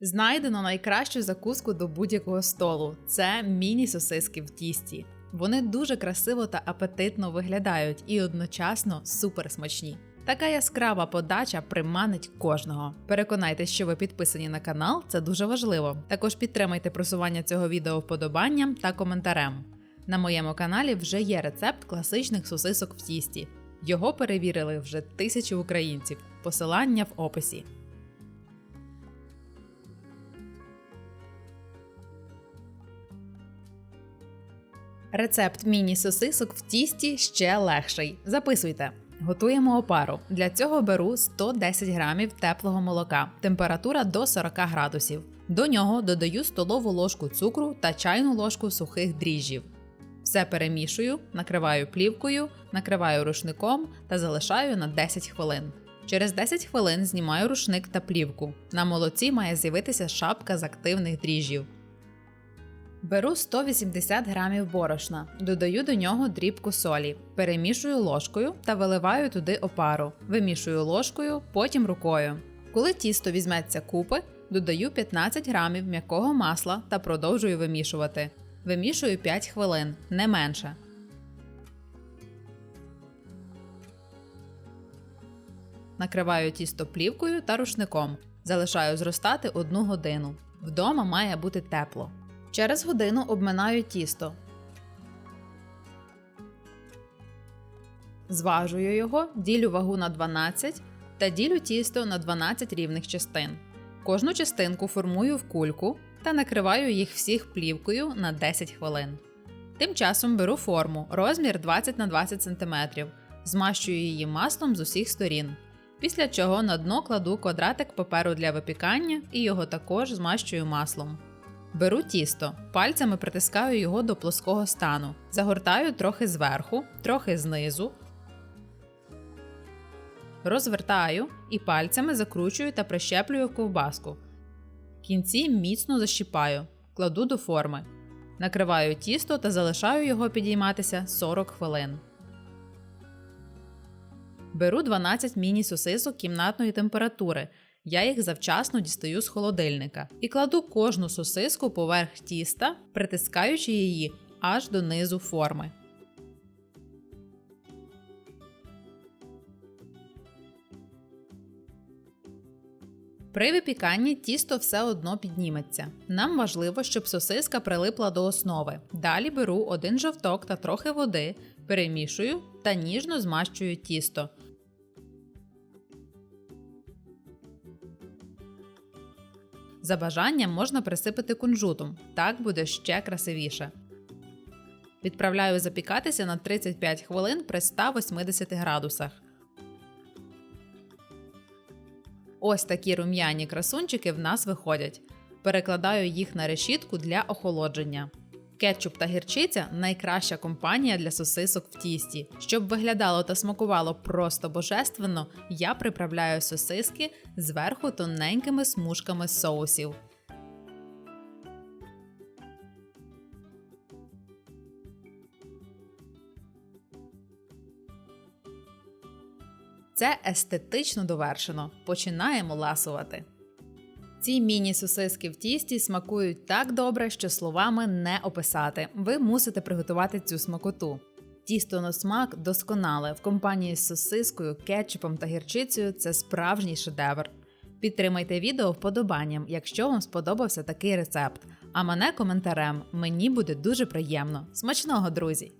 Знайдено найкращу закуску до будь-якого столу це міні-сосиски в тісті. Вони дуже красиво та апетитно виглядають і одночасно супер смачні. Така яскрава подача приманить кожного. Переконайтеся, що ви підписані на канал, це дуже важливо. Також підтримайте просування цього відео вподобанням та коментарем. На моєму каналі вже є рецепт класичних сосисок в тісті. Його перевірили вже тисячі українців. Посилання в описі. Рецепт міні-сосисок в тісті ще легший. Записуйте. Готуємо опару. Для цього беру 110 грамів теплого молока, температура до 40 градусів. До нього додаю столову ложку цукру та чайну ложку сухих дріжджів. Все перемішую, накриваю плівкою, накриваю рушником та залишаю на 10 хвилин. Через 10 хвилин знімаю рушник та плівку. На молоці має з'явитися шапка з активних дріжджів. Беру 180 грамів борошна, додаю до нього дрібку солі, перемішую ложкою та виливаю туди опару. Вимішую ложкою, потім рукою. Коли тісто візьметься купи, додаю 15 грамів м'якого масла та продовжую вимішувати. Вимішую 5 хвилин, не менше. Накриваю тісто плівкою та рушником. Залишаю зростати одну годину. Вдома має бути тепло. Через годину обминаю тісто. Зважую його, ділю вагу на 12 та ділю тісто на 12 рівних частин. Кожну частинку формую в кульку та накриваю їх всіх плівкою на 10 хвилин. Тим часом беру форму розмір 20 на 20 см, змащую її маслом з усіх сторін. Після чого на дно кладу квадратик паперу для випікання і його також змащую маслом. Беру тісто, пальцями притискаю його до плоского стану, загортаю трохи зверху, трохи знизу, розвертаю і пальцями закручую та прищеплюю ковбаску. Кінці міцно защіпаю, кладу до форми. Накриваю тісто та залишаю його підійматися 40 хвилин. Беру 12 міні-сосисок кімнатної температури. Я їх завчасно дістаю з холодильника і кладу кожну сосиску поверх тіста, притискаючи її аж до низу форми. При випіканні тісто все одно підніметься. Нам важливо, щоб сосиска прилипла до основи. Далі беру один жовток та трохи води, перемішую та ніжно змащую тісто. За бажанням можна присипати кунжутом, так буде ще красивіше. Відправляю запікатися на 35 хвилин при 180 градусах. Ось такі рум'яні красунчики в нас виходять. Перекладаю їх на решітку для охолодження. Кетчуп та гірчиця найкраща компанія для сосисок в тісті. Щоб виглядало та смакувало просто божественно, я приправляю сосиски зверху тоненькими смужками соусів. Це естетично довершено. Починаємо ласувати. Ці міні-сосиски в тісті смакують так добре, що словами не описати. Ви мусите приготувати цю смакоту. Тісто на смак досконале в компанії з сосискою, кетчупом та гірчицею це справжній шедевр. Підтримайте відео вподобанням, якщо вам сподобався такий рецепт. А мене коментарем мені буде дуже приємно. Смачного, друзі!